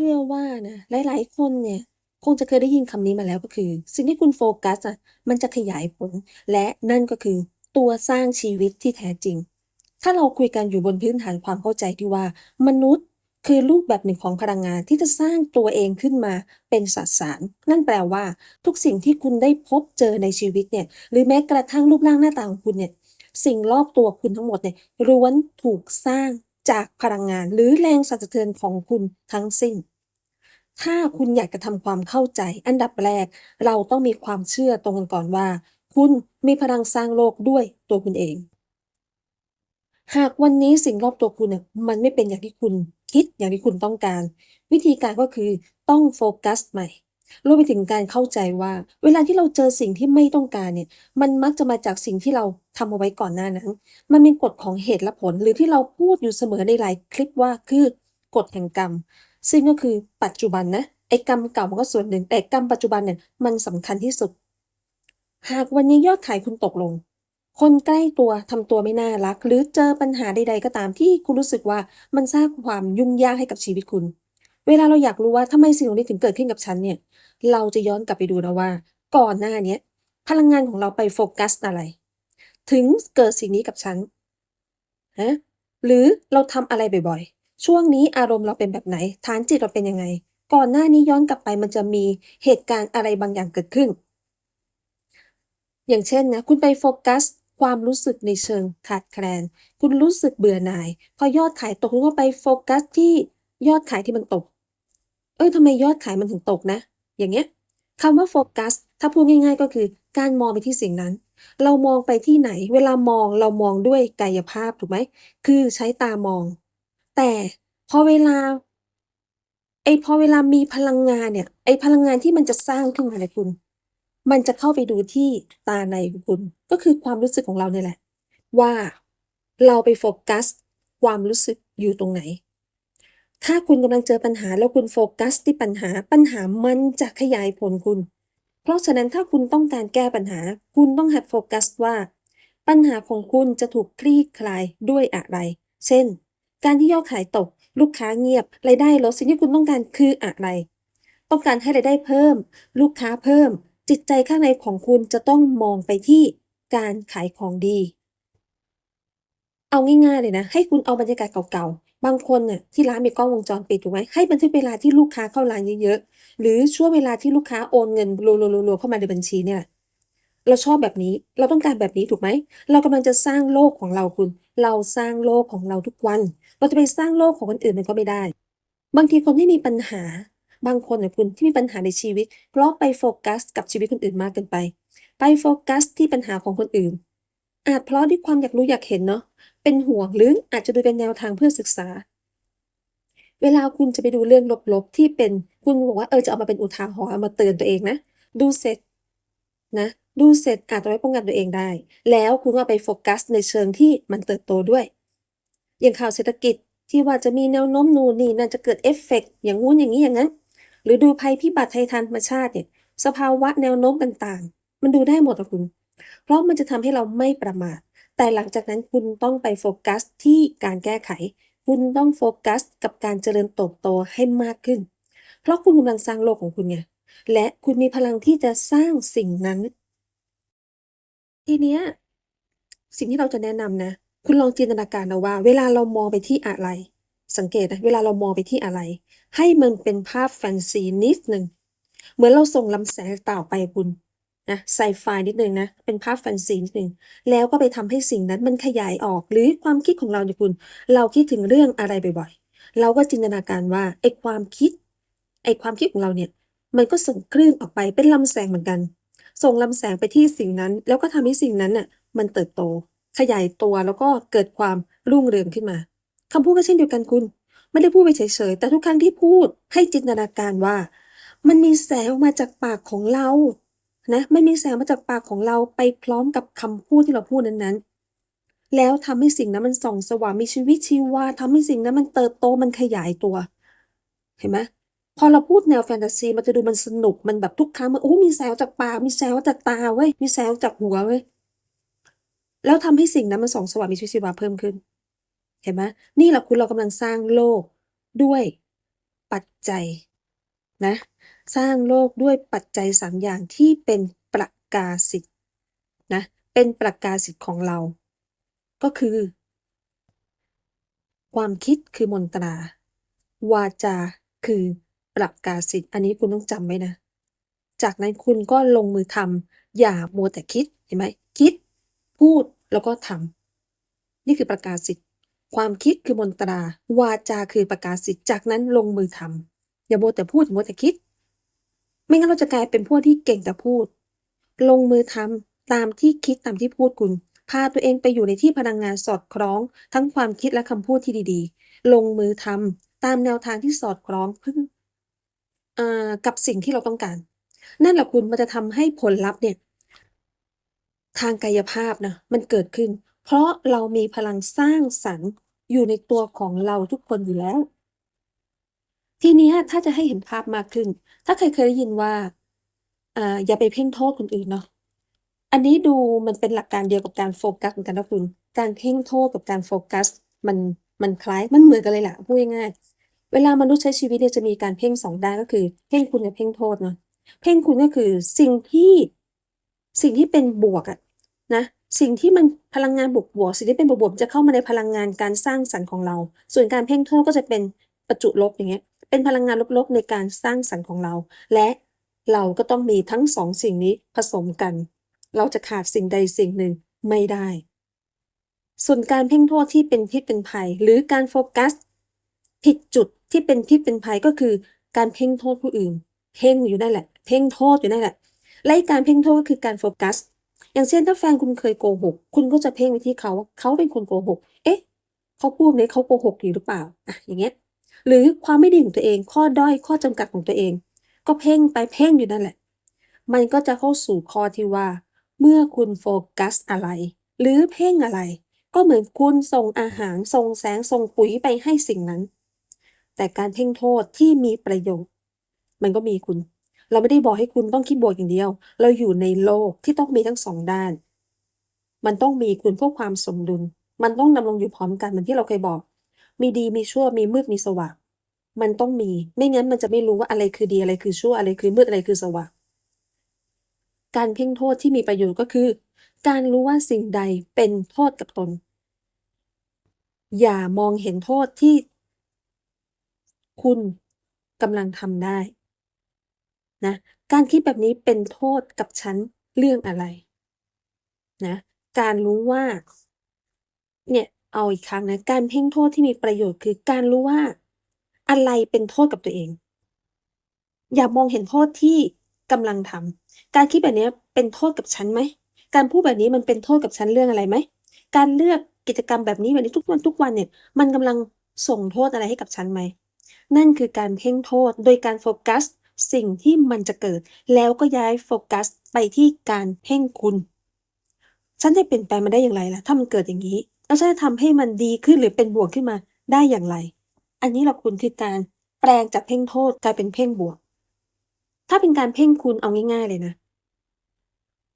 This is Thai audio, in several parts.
ชื่อว่านะหลายๆ คนเนี่ยคงจะเคยได้ยินคำนี้มาแล้วก็คือ สิ่งที่คุณโฟกัสอะมันจะขยายผล และนั่นก็คือตัวสร้างชีวิตที่แท้จริง ถ้าเราคุยกันอยู่บนพื้นฐานความเข้าใจที่ว่า มนุษย์คือรูปแบบหนึ่งของพลังงานที่จะสร้างตัวเองขึ้นมาเป็นสสาร นั่นแปลว่า ทุกสิ่งที่คุณได้พบเจอในชีวิตเนี่ยหรือแม้กระทั่งรูปร่างหน้าตาของคุณเนี่ยสิ่งรอบตัวคุณทั้งหมดเนี่ยล้วนถูกสร้าง จากพลังงานหรือแรงสั่นสะเทือนของคุณทั้งสิ้น ถ้าคุณอยากจะทำความเข้าใจ อันดับแรก เราต้องมีความเชื่อตรงกันก่อนว่า คุณมีพลังสร้างโลกด้วยตัวคุณเอง หากวันนี้สิ่งรอบตัวคุณเนี่ยมันไม่เป็นอย่างที่คุณคิดอย่างที่คุณต้องการ วิธีการก็คือต้องโฟกัสใหม่ รวมไปถึงการเข้าใจว่า เวลาที่เราเจอสิ่งที่ไม่ต้องการเนี่ย มันมักจะมาจากสิ่งที่เราทำเอาไว้ก่อนหน้านั้น มันเป็นกฎของเหตุและผลหรือที่เราพูดอยู่เสมอในหลายคลิปว่าคือกฎแห่งกรรม ซึ่งก็คือปัจจุบันนะไอ้กรรมเก่ามันก็ส่วนหนึ่ง แต่กรรมปัจจุบันเนี่ยมันสำคัญที่สุด หากวันนี้ยอดขายคุณตกลง คนใกล้ตัวทำตัวไม่น่ารัก หรือเจอปัญหาใด ๆ ก็ตามที่คุณรู้สึกว่ามันสร้างความยุ่งยากให้กับชีวิตคุณ เวลาเราอยากรู้ว่าทำไมสิ่งเหล่านี้ถึงเกิดขึ้นกับฉันเนี่ย เราจะย้อนกลับไปดูนะว่า ก่อนหน้านี้พลังงานของเราไปโฟกัสอะไร ถึงเกิดสิ่งนี้กับฉันฮะหรือเราทำอะไรบ่อยๆ ช่วงนี้อารมณ์เราเป็นแบบไหน ฐานจิตเราเป็นยังไง ก่อนหน้านี้ย้อนกลับไปมันจะมีเหตุการณ์อะไรบางอย่างเกิดขึ้น อย่างเช่นนะ คุณไปโฟกัสความรู้สึกในเชิงขาดแคลน คุณรู้สึกเบื่อหน่าย พอยอดขายตกคุณก็ไปโฟกัสที่ยอดขายที่มันตก เอ้ยทำไมยอดขายมันถึงตกนะ อย่างเงี้ยคำว่าโฟกัสถ้าพูดง่าย ๆ ก็คือการมองไปที่สิ่งนั้น เรามองไปที่ไหน เวลามองเรามองด้วยกายภาพถูกไหมคือใช้ตามอง แต่พอเวลาไอพอเวลามีพลังงานเนี่ยไอพลังงานที่มันจะสร้างขึ้นมาเนี่ยคุณ มันจะเข้าไปดูที่ตาในของคุณ ก็คือความรู้สึกของเราเนี่ยแหละ ว่าเราไปโฟกัส ความรู้สึกอยู่ตรงไหน ถ้าคุณกำลังเจอปัญหาแล้วคุณโฟกัสที่ปัญหา ปัญหามันจะขยายผลคุณ เพราะฉะนั้นถ้าคุณต้องการแก้ปัญหา คุณต้องหัดโฟกัสว่า ปัญหาของคุณจะถูกคลี่คลายด้วยอะไร เช่น การที่ยอดขายตก ลูกค้าเงียบรายได้ลดสิ่งที่คุณต้องการคืออะไร ต้องการให้รายได้เพิ่ม ลูกค้าเพิ่ม จิตใจข้างในของคุณจะต้องมองไปที่การขายของดี เอาง่ายๆเลยนะ ให้คุณเอาบรรยากาศเก่าๆ บางคนน่ะที่ร้านมีกล้องวงจรปิดถูกไหมให้บันทึกเวลาที่ลูกค้าเข้าร้านเยอะๆ หรือช่วงเวลาที่ลูกค้าโอนเงินรัวๆๆๆเข้ามาในบัญชีเนี่ยเราชอบแบบนี้เราต้องการแบบนี้ถูกไหม เรากำลังจะสร้างโลกของเราคุณ เราสร้างโลกของเราทุกวัน เราจะไปสร้างโลกของคนอื่นมันก็ไม่ได้ บางทีคนที่มีปัญหา บางคนเนี่ยคุณที่มีปัญหาในชีวิต เพราะไปโฟกัส กับชีวิตคนอื่นมากเกินไป ไปโฟกัสที่ปัญหาของคนอื่น อาจเพราะด้วยความอยากรู้อยากเห็นเนาะ เป็นห่วงหรืออาจจะดูเป็นแนวทางเพื่อศึกษา เวลาคุณจะไปดูเรื่องลบๆที่เป็นคุณบอกว่าเออจะเอามาเป็นอุทาหรณ์เอามาเตือนตัวเองนะ ดูเสร็จนะดูเสร็จอาจจะไว้ป้องกันตัวเองได้ แล้วคุณก็เอาไปโฟกัสในเชิงที่มันเติบโตด้วย อย่างข่าวเศรษฐกิจที่ว่าจะมีแนวโน้มนู่นนี่นั่นจะเกิดเอฟเฟกต์อย่างงู้นอย่างนี้อย่างนั้น หรือดูภัยพิบัติทางธรรมชาติเนี่ยสภาวะแนวโน้มต่างๆ มันดูได้หมดอะคุณ เพราะมันจะทำให้เราไม่ประมาท แต่หลังจากนั้นคุณต้องไปโฟกัสที่การแก้ไข คุณต้องโฟกัสกับการเจริญเติบโตให้มากขึ้น เพราะคุณกำลังสร้างโลกของคุณไง และคุณมีพลังที่จะสร้างสิ่งนั้น ทีเนี้ยสิ่งที่เราจะแนะนำนะ คุณลองจินตนาการเอาว่า เวลาเรามองไปที่อะไร สังเกตนะ เวลาเรามองไปที่อะไร ให้มันเป็นภาพแฟนซีนิดหนึ่ง เหมือนเราส่งลำแสงต่อไปคุณ นะไซไฟนิดนึงนะ เป็นภาพแฟนซีนิดนึงแล้วก็ไปทำให้สิ่งนั้นมันขยายออก หรือความคิดของเราเนี่ยคุณ เราคิดถึงเรื่องอะไรบ่อยๆ เราก็จินตนาการว่าไอ้ความคิดไอ้ความคิดของเราเนี่ย มันก็ส่งคลื่นออกไปเป็นลำแสงเหมือนกัน ส่งลำแสงไปที่สิ่งนั้น แล้วก็ทำให้สิ่งนั้นน่ะมันเติบโต ขยายตัวแล้วก็เกิดความรุ่งเรืองขึ้นมาคำพูดก็เช่นเดียวกันคุณไม่ได้พูดไปเฉยๆ แต่ทุกครั้งที่พูดให้จินตนาการว่า มันมีแสงออกมาจากปากของเรา นะมันมีแสงมาจากปากของเราไปพร้อมกับคำพูดที่เราพูดนั้นๆ แล้วทำให้สิ่งนั้นมันส่องสว่างมีชีวิตชีวาทำให้สิ่งนั้นมันเติบโตมันขยายตัว เห็นไหมพอเราพูดแนวแฟนตาซีมันจะดูมันสนุกมันแบบทุกครั้งมันโอ้ มีแสงจากปากมีแสงจากตาเว้ยมีแสงจากหัวเว้ยแล้วทำให้สิ่งนั้นมันส่องสว่างมีชีวิตชีวาเพิ่มขึ้น เห็นไหมนี่แหละคุณเรากำลังสร้างโลกด้วยปัจจัย นะ สร้างโลกด้วยปัจจัยสามอย่างที่เป็นประกาศิทธิ์นะเป็นประกาศิทธิ์ของเรา ก็คือ ความคิดคือมนตรา วาจาคือประกาศิทธิ์อันนี้คุณต้องจำไว้นะ จากนั้นคุณก็ลงมือทำอย่ามัวแต่คิดเห็นไหมคิด พูดแล้วก็ทำนี่คือประกาศิทธิ์ความคิดคือมนตรา วาจาคือประกาศิทธิ์จากนั้นลงมือทำ อย่ามัวแต่พูดอย่ามัวแต่คิด ไม่งั้นเราจะกลายเป็นพวกที่เก่งแต่พูด ลงมือทำตามที่คิดตามที่พูดคุณ พาตัวเองไปอยู่ในที่พลังงานสอดคล้อง ทั้งความคิดและคำพูดที่ดีๆ ลงมือทำตามแนวทางที่สอดคล้องเพื่ออกับสิ่งที่เราต้องการ นั่นแหละคุณมันจะทำให้ผลลัพธ์เนี่ย ทางกายภาพนะมันเกิดขึ้น เพราะเรามีพลังสร้างสรรค์อยู่ในตัวของเราทุกคนอยู่แล้ว ทีเนี้ยถ้าจะให้เห็นภาพมากขึ้น ถ้าใครเคยได้ยินว่าอ่าอย่าไปเพ่งโทษคนอื่นเนาะอันนี้ดูมันเป็นหลักการเดียวกับการโฟกัสเหมือนกันนะคุณการเพ่งโทษกับการโฟกัสมันมันคล้ายมันเหมือนกันเลยแหละพูดง่ายๆเวลามนุษย์ใช้ชีวิตเนี่ยจะมีการเพ่งสองด้านก็คือ เพ่งคุณกับเพ่งโทษเนาะเพ่งคุณก็คือสิ่งที่สิ่งที่เป็นบวกอะนะสิ่งที่มันพลังงานบวกบวกสิ่งที่เป็นบวกบวกจะเข้ามาในพลังงานการสร้างสรรค์ของเรา ส่วนการเพ่งโทษก็จะเป็นประจุลบอย่างเงี้ย เป็นพลังงานลบๆในการสร้างสรรค์ของเรา และเราก็ต้องมีทั้งสองสิ่งนี้ผสมกัน เราจะขาดสิ่งใดสิ่งหนึ่งไม่ได้ ส่วนการเพ่งโทษที่เป็นพิษเป็นภัย หรือการโฟกัส ผิดจุดที่เป็นพิษเป็นภัยก็คือการเพ่งโทษผู้อื่น เพ่งอยู่นั่นแหละ เพ่งโทษอยู่นั่นแหละ และกการเพ่งโทษก็คือการโฟกัส อย่างเช่นถ้าแฟนคุณเคยโกหก คุณก็จะเพ่งไปที่เขาว่าเขาเป็นคนโกหก เอ๊ะ เขาพูดนี้เขาโกหกอยู่หรือเปล่า อะ อย่างเงี้ย หรือความไม่ดีของตัวเอง ข้อด้อยข้อจำกัดของตัวเอง ก็เพ่งไปเพ่งอยู่นั่นแหละ มันก็จะเข้าสู่ข้อที่ว่า เมื่อคุณโฟกัสอะไร หรือเพ่งอะไร ก็เหมือนคุณส่งอาหารส่งแสงส่งปุ๋ยไปให้สิ่งนั้น แต่การเพ่งโทษที่มีประโยชน์ มันก็มีคุณ เราไม่ได้บอกให้คุณต้องคิดบวกอย่างเดียว เราอยู่ในโลกที่ต้องมีทั้งสองด้าน มันต้องมีคุณเพื่อความสมดุล มันต้องดำรงอยู่พร้อมกันเหมือนที่เราเคยบอก มีดีมีชั่วมีมืดมีสว่างมันต้องมี ไม่งั้นมันจะไม่รู้ว่าอะไรคือดีอะไรคือชั่วอะไรคือมืดอะไรคือสว่างการเพ่งโทษที่มีประโยชน์ก็คือ การรู้ว่าสิ่งใดเป็นโทษกับตน อย่ามองเห็นโทษที่ คุณกำลังทำได้นะการคิดแบบนี้เป็นโทษกับฉันเรื่องอะไรนะการรู้ว่า เนี่ย เอาอีกครั้งนะ การเพ่งโทษที่มีประโยชน์คือการรู้ว่า อะไรเป็นโทษกับตัวเอง อย่ามองเห็นโทษที่กำลังทำการคิดแบบนี้เป็นโทษกับฉันไหม การพูดแบบนี้มันเป็นโทษกับฉันเรื่องอะไรไหม การเลือกกิจกรรมแบบนี้แบบนี้ทุกวันทุกวันเนี่ย มันกำลังส่งโทษอะไรให้กับฉันไหม นั่นคือการเพ่งโทษโดยการโฟกัสสิ่งที่มันจะเกิด แล้วก็ย้ายโฟกัสไปที่การเพ่งคุณ ฉันจะเปลี่ยนแปลงมันได้อย่างไรล่ะ ถ้ามันเกิดอย่างนี้ แล้วฉันจะทำให้มันดีขึ้นหรือเป็นบวกขึ้นมาได้อย่างไร อันนี้เราคุณคือการแปลงจากเพ่งโทษกลายเป็นเพ่งบวก ถ้าเป็นการเพ่งคุณเอาง่าย ๆ เลยนะ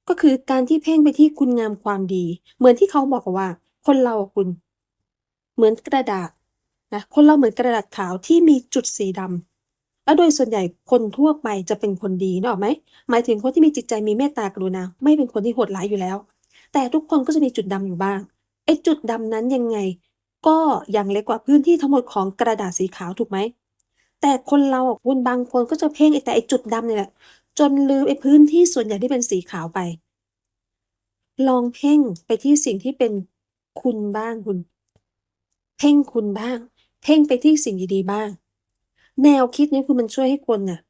ก็คือการที่เพ่งไปที่คุณงามความดี เหมือนที่เขาบอกว่า คนเราคุณ เหมือนกระดาษนะคนเราเหมือนกระดาษขาวที่มีจุดสีดำแล้วโดยส่วนใหญ่คนทั่วไปจะเป็นคนดีนึกออกไหมหมายถึงคนที่มีจิตใจมีเมตตากรุณา ไม่เป็นคนที่โหดร้ายอยู่แล้ว แต่ทุกคนก็จะมีจุดดำอยู่บ้าง ไอ้จุดดำนั้นยังไง ก็ยังเล็กกว่าพื้นที่ทั้งหมดของกระดาษสีขาวถูกไหม แต่คนเราคุณบางคนก็จะเพ่งไอ้แต่ไอ้จุดดำเนี่ยแหละ จนลืมไอ้พื้นที่ส่วนใหญ่ที่เป็นสีขาวไป ลองเพ่งไปที่สิ่งที่เป็นคุณบ้างคุณ เพ่งคุณบ้าง เพ่งไปที่สิ่งดีๆบ้าง แนวคิดนี้คือมันช่วยให้คนน่ะ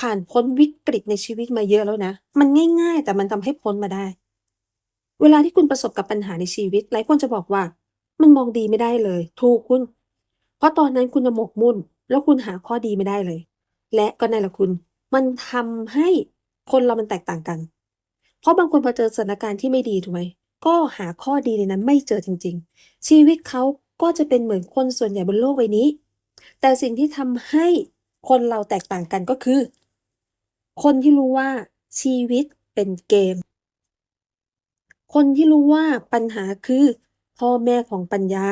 ผ่านพ้นวิกฤตในชีวิตมาเยอะแล้วนะ มันง่าย ๆ แต่มันทำให้พ้นมาได้ เวลาที่คุณประสบกับปัญหาในชีวิต หลายคนจะบอกว่า มันมองดีไม่ได้เลย ถูกคุณ เพราะตอนนั้นคุณจะหมกมุ่น แล้วคุณหาข้อดีไม่ได้เลย และก็นั่นแหละคุณ มันทำให้คนเรามันแตกต่างกัน เพราะบางคนพอเจอสถานการณ์ที่ไม่ดีถูกไหมก็หาข้อดีในนั้นไม่เจอจริง ๆ ชีวิตเขาก็จะเป็นเหมือนคนส่วนใหญ่บนโลกใบนี้ แต่สิ่งที่ทำให้คนเราแตกต่างกันก็คือ คนที่รู้ว่าชีวิตเป็นเกม คนที่รู้ว่าปัญหาคือพ่อแม่ของปัญญา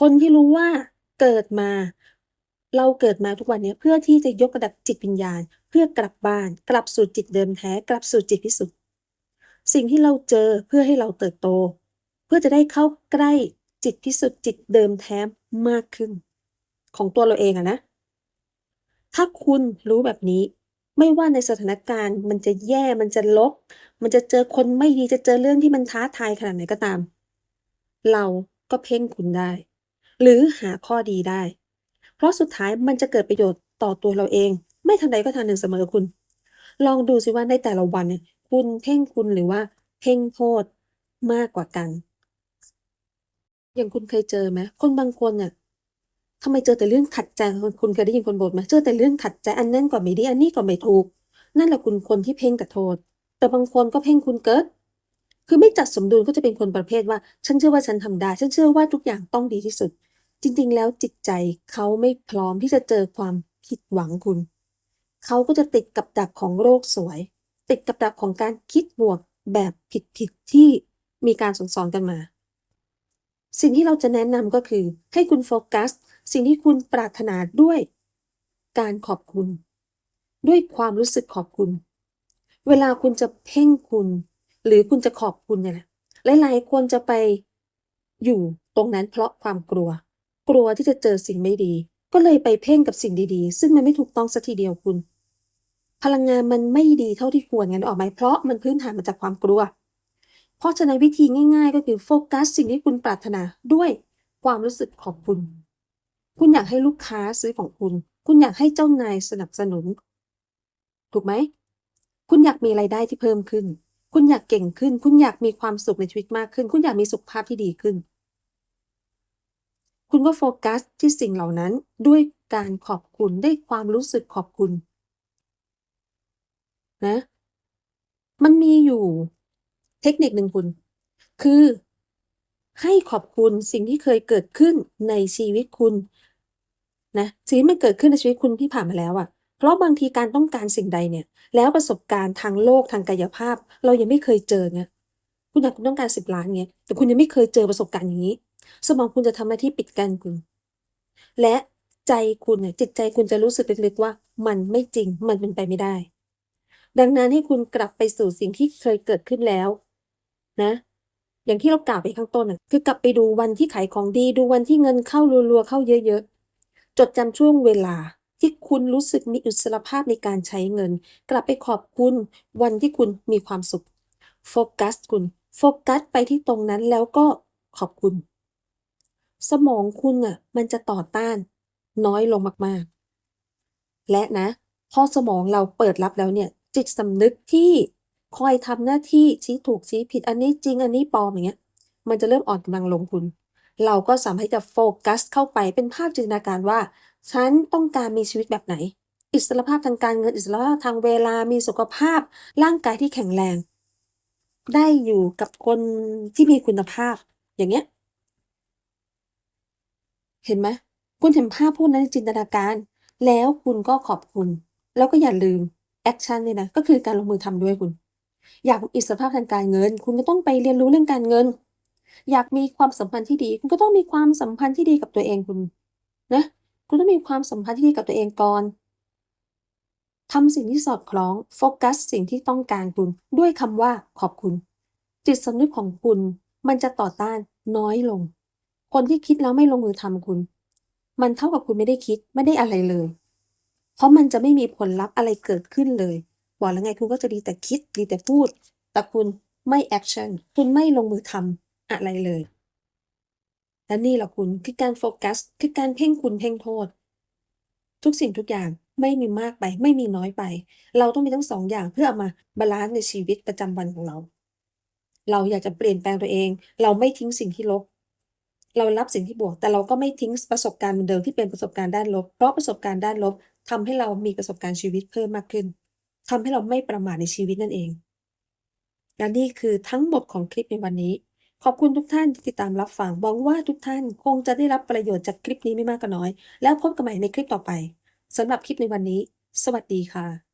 คนที่รู้ว่าเกิดมา เราเกิดมาทุกวันนี้เพื่อที่จะยกระดับจิตวิญญาณ เพื่อกลับบ้าน กลับสู่จิตเดิมแท้ กลับสู่จิตพิสุทธิ์สิ่งที่เราเจอเพื่อให้เราเติบโต เพื่อจะได้เข้าใกล้จิตพิสุทธิ์จิตเดิมแท้มากขึ้น ของตัวเราเองอะนะ ถ้าคุณรู้แบบนี้ ไม่ว่าในสถานการณ์ มันจะแย่มันจะลบ มันจะเจอคนไม่ดีจะเจอเรื่องที่มันท้าทายขนาดไหนก็ตาม เราก็เพ่งคุณได้ หรือหาข้อดีได้ เพราะสุดท้ายมันจะเกิดประโยชน์ต่อตัวเราเอง ไม่ทางใดก็ทางหนึ่งเสมอคุณ ลองดูสิว่าในแต่ละวันเนี่ยคุณเพ่งคุณหรือว่าเพ่งโทษมากกว่ากัน อย่างคุณเคยเจอไหมคนบางคนเนี่ย ทำไมเจอแต่เรื่องขัดใจคุณเคยได้ยินคนบ่นไหมเจอแต่เรื่องขัดใจอันนั้นก็ไม่ดีอันนี้ก็ไม่ถูก นั่นแหละคุณคนที่เพ่งแต่โทษ แต่บางคนก็เพ่งคุณเกิด คือไม่จัดสมดุลก็จะเป็นคนประเภทว่า ฉันเชื่อว่าฉันทำได้ ฉันเชื่อว่าทุกอย่างต้องดีที่สุด จริง ๆ แล้วจิตใจเขาไม่พร้อมที่จะเจอความผิดหวังคุณ เขาก็จะติดกับดักของโรคสวย ติดกับดักของการคิดบวกแบบผิดๆที่มีการสอนสอนกันมา สิ่งที่เราจะแนะนำก็คือให้คุณโฟกัส สิ่งที่คุณปรารถนาด้วยการขอบคุณ ด้วยความรู้สึกขอบคุณ เวลาคุณจะเพ่งคุณ หรือคุณจะขอบคุณเนี่ยแหละหลายๆคนจะไปอยู่ตรงนั้นเพราะความกลัว กลัวที่จะเจอสิ่งไม่ดี ก็เลยไปเพ่งกับสิ่งดีๆ ซึ่งมันไม่ถูกต้องสักทีเดียวคุณ พลังงานมันไม่ดีเท่าที่ควรงั้นออกไหมเพราะมันพื้นฐานมาจากความกลัว เพราะฉะนั้นวิธีง่าย ๆ ก็คือโฟกัสสิ่งที่คุณปรารถนาด้วยความรู้สึกขอบคุณ คุณอยากให้ลูกค้าซื้อของคุณ คุณอยากให้เจ้านายสนับสนุน ถูกไหม คุณอยากมีไรายได้ที่เพิ่มขึ้น คุณอยากเก่งขึ้น คุณอยากมีความสุขในชีวิตมากขึ้น คุณอยากมีสุขภาพที่ดีขึ้น คุณก็โฟกัสที่สิ่งเหล่านั้นด้วยการขอบคุณได้ความรู้สึกขอบคุณ นะ มันมีอยู่เทคนิคหนึ่งคุณ คือให้ขอบคุณสิ่งที่เคยเกิดขึ้นในชีวิตคุณ นะสิ่งที่มันเกิดขึ้นในชีวิตคุณที่ผ่านมาแล้วอะเพราะบางทีการต้องการสิ่งใดเนี่ย แล้วประสบการณ์ทางโลกทางกายภาพ เรายังไม่เคยเจอไงคุณอยากคุณต้องการสิบล้านเงี้ยแต่คุณยังไม่เคยเจอประสบการณ์อย่างนี้ สมองคุณจะทำหน้าที่ปิดกั้นคุณ และใจคุณเนี่ยจิตใจคุณจะรู้สึกลึกๆว่า มันไม่จริงมันเป็นไปไม่ได้ ดังนั้นให้คุณกลับไปสู่สิ่งที่เคยเกิดขึ้นแล้ว นะ อย่างที่เรากล่าวไปข้างต้นน่ะคือกลับไปดูวันที่ขายของดี ดูวันที่เงินเข้ารัวๆเข้าเยอะๆ จดจำช่วงเวลาที่คุณรู้สึกมีอิสรภาพในการใช้เงิน กลับไปขอบคุณวันที่คุณมีความสุข โฟกัสคุณ โฟกัสไปที่ตรงนั้นแล้วก็ขอบคุณ สมองคุณอะมันจะต่อต้าน น้อยลงมากๆ และนะ พอสมองเราเปิดรับแล้วเนี่ย จิตสำนึกที่คอยทำหน้าที่ชี้ถูกชี้ผิดอันนี้จริงอันนี้ปลอมอย่างเงี้ย มันจะเริ่มอ่อนกำลังลงคุณ เราก็สามารถจะโฟกัสเข้าไปเป็นภาพจินตนาการว่า ฉันต้องการมีชีวิตแบบไหน อิสรภาพทางการเงินอิสรภาพทางเวลามีสุขภาพ ร่างกายที่แข็งแรง ได้อยู่กับคนที่มีคุณภาพ อย่างเงี้ย เห็นไหมคุณเห็นภาพพวกนั้นในจินตนาการ แล้วคุณก็ขอบคุณ แล้วก็อย่าลืมแอคชั่นเนี่ยนะก็คือการลงมือทำด้วยคุณ อยากมีอิสรภาพทางการเงิน คุณก็ต้องไปเรียนรู้เรื่องการเงิน อยากมีความสัมพันธ์ที่ดี คุณก็ต้องมีความสัมพันธ์ที่ดีกับตัวเองคุณนะคุณต้องมีความสัมพันธ์ที่ดีกับตัวเองก่อนทำสิ่งที่สอดคล้องโฟกัสสิ่งที่ต้องการคุณ ด้วยคำว่าขอบคุณ จิตสำนึกของคุณ มันจะต่อต้านน้อยลง คนที่คิดแล้วไม่ลงมือทำคุณ มันเท่ากับคุณไม่ได้คิดไม่ได้อะไรเลย เพราะมันจะไม่มีผลลัพธ์อะไรเกิดขึ้นเลยบอกแล้วไงคุณก็จะดีแต่คิดดีแต่พูด แต่คุณไม่แอคชั่นคุณไม่ลงมือทำ อะไรเลย และนี่แหละคุณคือการโฟกัส คือการเพ่งคุณเพ่งโทษ ทุกสิ่งทุกอย่างไม่มีมากไป ไม่มีน้อยไป เราต้องมีทั้งสองอย่างเพื่อเอามาบาลานซ์ในชีวิตประจำวันของเรา เราอยากจะเปลี่ยนแปลงตัวเอง เราไม่ทิ้งสิ่งที่ลบ เรารับสิ่งที่บวก แต่เราก็ไม่ทิ้งประสบการณ์เดิมที่เป็นประสบการณ์ด้านลบ เพราะประสบการณ์ด้านลบทำให้เรามีประสบการณ์ชีวิตเพิ่มมากขึ้นทำให้เราไม่ประมาทในชีวิตนั่นเองและนี่คือทั้งหมดของคลิปในวันนี้ ขอบคุณทุกท่านที่ติดตามรับฟังหวังว่าทุกท่านคงจะได้รับประโยชน์จากคลิปนี้ไม่มากก็น้อย แล้วพบกันใหม่ในคลิปต่อไปสำหรับคลิปในวันนี้ สวัสดีค่ะ